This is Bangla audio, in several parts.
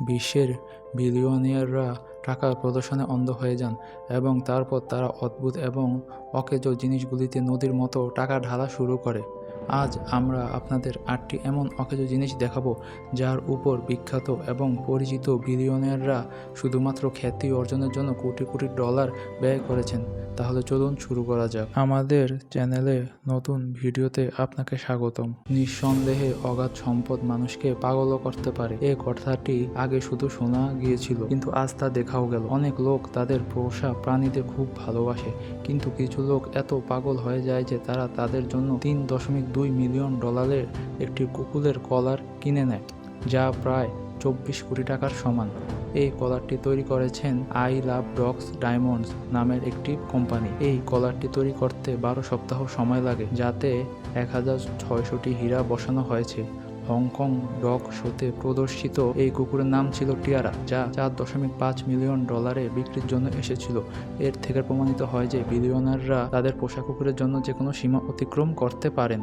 বিশ্বের বিলিয়নিয়াররা টাকার প্রদর্শনে অন্ধ হয়ে যান এবং তারপর তারা অদ্ভুত এবং অকেজ জিনিসগুলিতে নদীর মতো টাকা ঢালা শুরু করে। আজ আমরা আপনাদের আটটি এমন অকেজো জিনিস দেখাবো, যার উপর বিখ্যাত এবং পরিচিত বিলিয়নিয়াররা শুধুমাত্র খ্যাতি অর্জনের জন্য কোটি কোটি ডলার ব্যয় করেছেন। তাহলে চলুন শুরু করা যাক। আমাদের চ্যানেলে নতুন ভিডিওতে আপনাকে স্বাগতম। নিঃসন্দেহে অগাধ সম্পদ মানুষকে পাগলও করতে পারে। এই কথাটি আগে শুধু শোনা গিয়েছিল, কিন্তু আজ তা দেখাও গেল। অনেক লোক তাদের পোষা প্রাণীদের খুব ভালোবাসে, কিন্তু কিছু লোক এত পাগল হয়ে যায় যে তারা তাদের জন্য তিন দশমিক দুই মিলিয়ন ডলারের একটি কুকুরের কলার কিনে নেয়, যা প্রায় চব্বিশ কোটি টাকার সমান। এই কলারটি তৈরি করেছেন আই লাভ ডগস ডায়মন্ডস নামের একটি কোম্পানি। এই কলারটি তৈরি করতে বারো সপ্তাহ সময় লাগে, যাতে এক হাজার ছয়শটি হীরা বসানো হয়েছে। হংকং ডগ শোতে প্রদর্শিত এই কুকুরের নাম ছিল টিয়ারা, যা চার দশমিক পাঁচ মিলিয়ন ডলারে বিক্রির জন্য এসেছিল। এর থেকে প্রমাণিত হয় যে বিলিয়নাররা তাদের পোষা কুকুরের জন্য যে কোনো সীমা অতিক্রম করতে পারেন।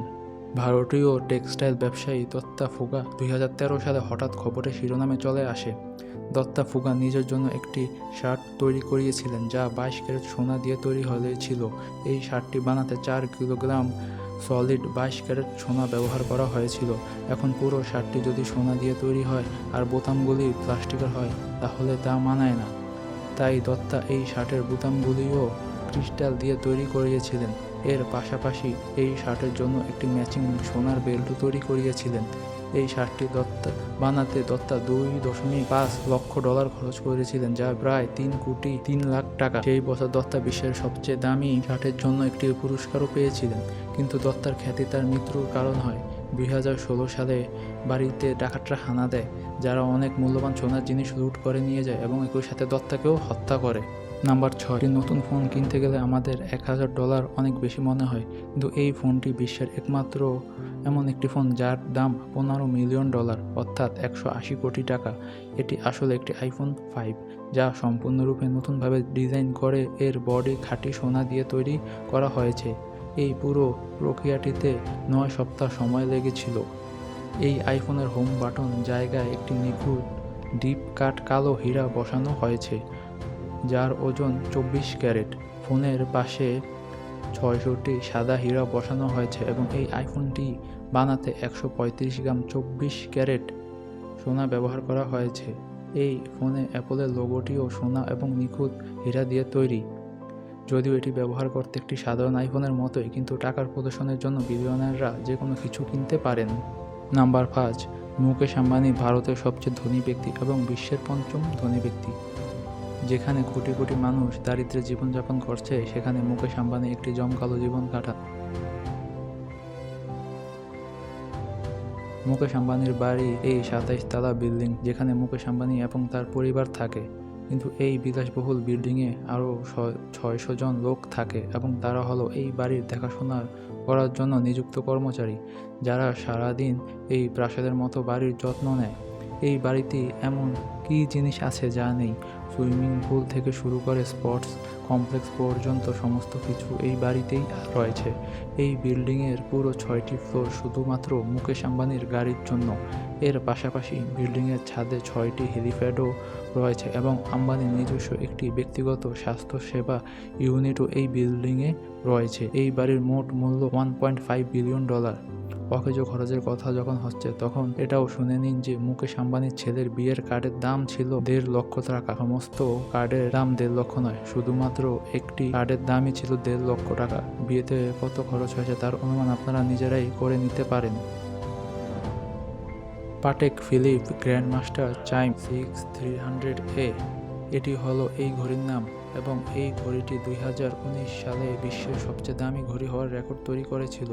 ভারতীয় টেক্সটাইল ব্যবসায়ী দত্তা ফুগা দুই হাজার তেরো সালে হঠাৎ খবরের শিরোনামে চলে আসে। দত্তা ফুগা নিজের জন্য একটি শার্ট তৈরি করিয়েছিলেন, যা বাইশ ক্যারেট সোনা দিয়ে তৈরি হয়েছিল এই শার্টটি বানাতে চার কিলোগ্রাম সলিড বাইশ ক্যারেট সোনা ব্যবহার করা হয়েছিল। এখন পুরো শার্টটি যদি সোনা দিয়ে তৈরি হয় আর বোতামগুলি প্লাস্টিকের হয়, তাহলে তা মানায় না। তাই দত্তা এই শার্টের বোতামগুলিও ক্রিস্টাল দিয়ে তৈরি করিয়েছিলেন। এর পাশাপাশি এই শার্টের জন্য একটি ম্যাচিং সোনার বেল্টও তৈরি করিয়েছিলেন। এই শার্টটি দত্তা, বানাতে দত্তা দুই দশমিক পাঁচ লক্ষ ডলার খরচ করেছিলেন, যা প্রায় তিন কোটি তিন লাখ টাকা। সেই বছর দত্তা বিশ্বের সবচেয়ে দামি শার্টের জন্য একটি পুরস্কারও পেয়েছিলেন, কিন্তু দত্তার খ্যাতি তার মৃত্যুর কারণ হয়। দুই হাজার ষোলো সালে বাড়িতে ডাকাতরা হানা দেয়, যারা অনেক মূল্যবান সোনার জিনিস লুট করে নিয়ে যায় এবং একই সাথে দত্তাকেও হত্যা করে। নাম্বার ছয় নতুন ফোন কিনতে গেলে আমাদের এক হাজার ডলার অনেক বেশি মনে হয়। কিন্তু এই ফোনটি বিশ্বের একমাত্র এমন একটি ফোন যার দাম পনেরো মিলিয়ন ডলার, অর্থাৎ একশো আশি কোটি টাকা। এটি আসলে একটি আইফোন ফাইভ যা সম্পূর্ণরূপে নতুনভাবে ডিজাইন করে এর বডি খাঁটি সোনা দিয়ে তৈরি করা হয়েছে। এই পুরো প্রক্রিয়াটিতে নয় সপ্তাহ সময় লেগেছিল। এই আইফোনের হোম বাটন জায়গায় একটি নিখুঁত ডিপ কাট কালো হীরা বসানো হয়েছে। যার ওজন চব্বিশ ক্যারেট। ফোনের পাশে ছয়শটি সাদা হীরা বসানো হয়েছে এবং এই আইফোনটি বানাতে একশো পঁয়ত্রিশ গ্রাম চব্বিশ ক্যারেট সোনা ব্যবহার করা হয়েছে। এই ফোনে অ্যাপলের লোগোটিও সোনা এবং নিখুঁত হীরা দিয়ে তৈরি। যদিও এটি ব্যবহার করতে একটি সাধারণ আইফোনের মতোই, কিন্তু টাকার প্রদর্শনের জন্য বিলিয়নাররা যে কোনো কিছু কিনতে পারেন। নাম্বার পাঁচ, মুকেশ আম্বানি ভারতের সবচেয়ে ধনী ব্যক্তি এবং বিশ্বের পঞ্চম ধনী ব্যক্তি। যেখানে কোটি কোটি মানুষ দারিদ্র্যে জীবনযাপন করছে, সেখানে মুকেশ আম্বানি একটি জমকালো জীবন কাটান মুকেশ আম্বানির বাড়ি এই সাতাইশ তালা বিল্ডিং, যেখানে মুকেশ আম্বানি এবং তার পরিবার থাকে। কিন্তু এই বিলাসবহুল বিল্ডিংয়ে আরও ছয়শো জন লোক থাকে এবং তারা হলো এই বাড়ির দেখাশোনা করার জন্য নিযুক্ত কর্মচারী, যারা সারাদিন এই প্রাসাদের মতো বাড়ির যত্ন নেয়। এই বাড়িতে এমন কি জিনিস আছে যা নেই? সুইমিং পুল থেকে শুরু করে স্পোর্টস কমপ্লেক্স পর্যন্ত সমস্ত কিছু এই বাড়িতেই রয়েছে। এই বিল্ডিংয়ের পুরো ছয়টি ফ্লোর শুধুমাত্র মুকেশ আম্বানির গাড়ির জন্য। এর পাশাপাশি বিল্ডিংয়ের ছাদে ছয়টি হেলিপ্যাডও রয়েছে এবং আম্বানির নিজস্ব একটি ব্যক্তিগত স্বাস্থ্যসেবা ইউনিটও এই বিল্ডিংয়ে রয়েছে। এই বাড়ির মোট মূল্য one point five billion dollar. অকেজো খরচের কথা যখন হচ্ছে, তখন এটাও শুনে নিন যে মুকেশ আম্বানির ছেলের বিয়ের কার্ডের দাম ছিল দেড় লক্ষ টাকা। সমস্ত কার্ডের দাম দেড় লক্ষ নয়। শুধুমাত্র একটি কার্ডের দামই ছিল দেড় লক্ষ টাকা। বিয়েতে কত খরচ হয়েছে তার অনুমান আপনারা নিজেরাই করে নিতে পারেন। Patek Philippe grand master chime six three hundred A. এটি হলো এই ঘড়ির নাম এবং এই ঘড়িটি দুই হাজার উনিশ সালে বিশ্বের সবচেয়ে দামি ঘড়ি হওয়ার রেকর্ড তৈরি করেছিল।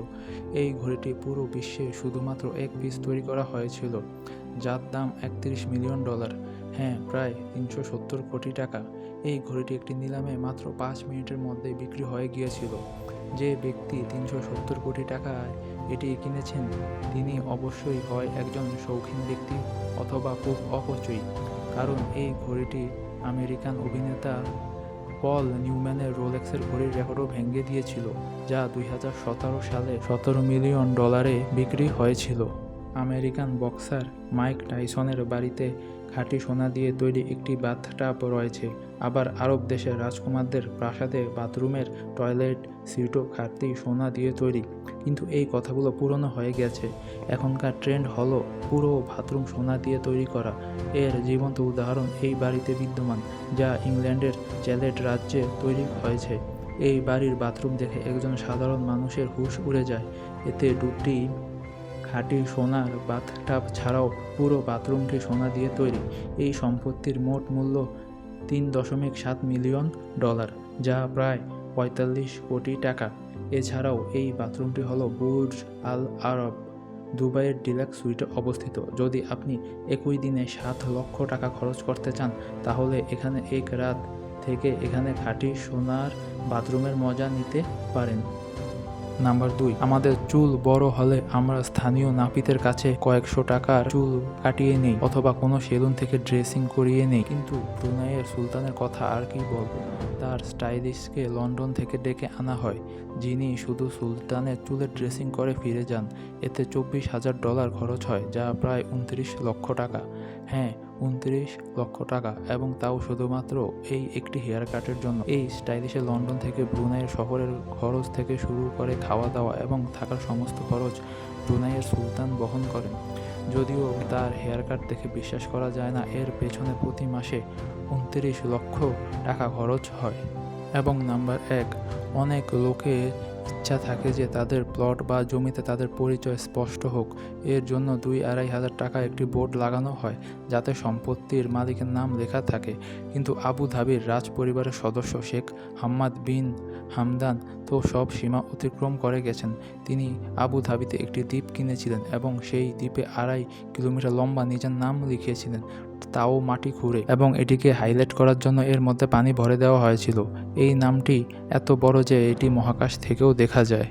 এই ঘড়িটি পুরো বিশ্বে শুধুমাত্র এক পিস তৈরি করা হয়েছিল, যার দাম একত্রিশ মিলিয়ন ডলার। হ্যাঁ প্রায় তিনশো সত্তর কোটি টাকা। এই ঘড়িটি একটি নিলামে মাত্র পাঁচ মিনিটের মধ্যে বিক্রি হয়ে গিয়েছিল। যে ব্যক্তি তিনশো সত্তর কোটি টাকায় এটি কিনেছেন, তিনি অবশ্যই হয় একজন শৌখিন ব্যক্তি অথবা খুব অপচয়ী। কারণ এই ঘড়িটি আমেরিকান অভিনেতা পল নিউম্যানের রোলেক্সের ঘড়ির রেকর্ডও ভেঙে দিয়েছিল, যা দুই হাজার সতেরো সালে সতেরো মিলিয়ন ডলারে বিক্রি হয়েছিল। আমেরিকান বক্সার মাইক টাইসনের বাড়িতে খাঁটি সোনা দিয়ে তৈরি একটি বাথটাব রয়েছে। আবার আরব দেশের রাজকুমারদের প্রাসাদে বাথরুমের টয়লেট, সিটও, খাঁটি সোনা দিয়ে তৈরি। কিন্তু এই কথাগুলো পুরনো হয়ে গেছে। এখনকার ট্রেন্ড হলো পুরো বাথরুম সোনা দিয়ে তৈরি করা। এর জীবন্ত উদাহরণ এই বাড়িতে বিদ্যমান, যা ইংল্যান্ডের চ্যালেট রাজ্যে তৈরি হয়েছে। এই বাড়ির বাথরুম দেখে একজন সাধারণ মানুষের হুঁশ উড়ে যায়। এতে দুটি খাঁটি সোনার বাথটাব ছাড়াও পুরো বাথরুমটি সোনা দিয়ে তৈরি। এই সম্পত্তির মোট মূল্য তিন দশমিক সাত মিলিয়ন ডলার, যা প্রায় পঁয়তাল্লিশ কোটি টাকা। এছাড়াও এই বাথরুমটি হলো বুর্জ আল আরব, দুবাইয়ের ডিলাক্স সুইটে অবস্থিত। যদি আপনি একই দিনে সাত লক্ষ টাকা খরচ করতে চান, তাহলে এখানে এক রাত থেকে এখানে খাঁটি সোনার বাথরুমের মজা নিতে পারেন। নাম্বার দুই, আমাদের চুল বড় হলে আমরা স্থানীয় নাপিতের কাছে কয়েকশো টাকার চুল কাটিয়ে নেই অথবা কোনো সেলুন থেকে ড্রেসিং করিয়ে নেই। কিন্তু ব্রুনাইয়ের সুলতানের কথা আর কি বলব? তার স্টাইলিশকে লন্ডন থেকে ডেকে আনা হয়। যিনি শুধু সুলতানের চুলের ড্রেসিং করে ফিরে যান। এতে চব্বিশ হাজার ডলার খরচ হয়, যা প্রায় উনত্রিশ লক্ষ টাকা। হ্যাঁ উনত্রিশ লক্ষ টাকা এবং তাও শুধুমাত্র এই একটি হেয়ার কাটের জন্য। এই স্টাইলিশে লন্ডন থেকে ব্রুনাইয়ের শহরের খরচ থেকে শুরু করে খাওয়া দাওয়া এবং থাকার সমস্ত খরচ ব্রুনাইয়ের সুলতান বহন করেন। যদিও তার হেয়ার কাট দেখে বিশ্বাস করা যায় না, এর পেছনে প্রতি মাসে উনত্রিশ লক্ষ টাকা খরচ হয়। এবং নাম্বার এক, অনেক লোকের ইচ্ছা থাকে যে তাদের প্লট বা জমিতে তাদের পরিচয় স্পষ্ট হোক। এর জন্য দুই আড়াই হাজার টাকা একটি বোর্ড লাগানো হয়, যাতে সম্পত্তির মালিকের নাম লেখা থাকে। কিন্তু আবু ধাবির রাজ পরিবারের সদস্য শেখ হাম্মাদ বিন হামদান তো সব সীমা অতিক্রম করে গেছেন। তিনি আবু ধাবিতে একটি দ্বীপ কিনেছিলেন এবং সেই দ্বীপে আড়াই কিলোমিটার লম্বা নিজের নাম লিখিয়েছিলেন। তাও মাটি খুঁড়ে এবং এটিকে হাইলাইট করার জন্য এর মধ্যে পানি ভরে দেওয়া হয়েছিল। এই নামটি এত বড় যে এটি মহাকাশ থেকেও দেখা যায়।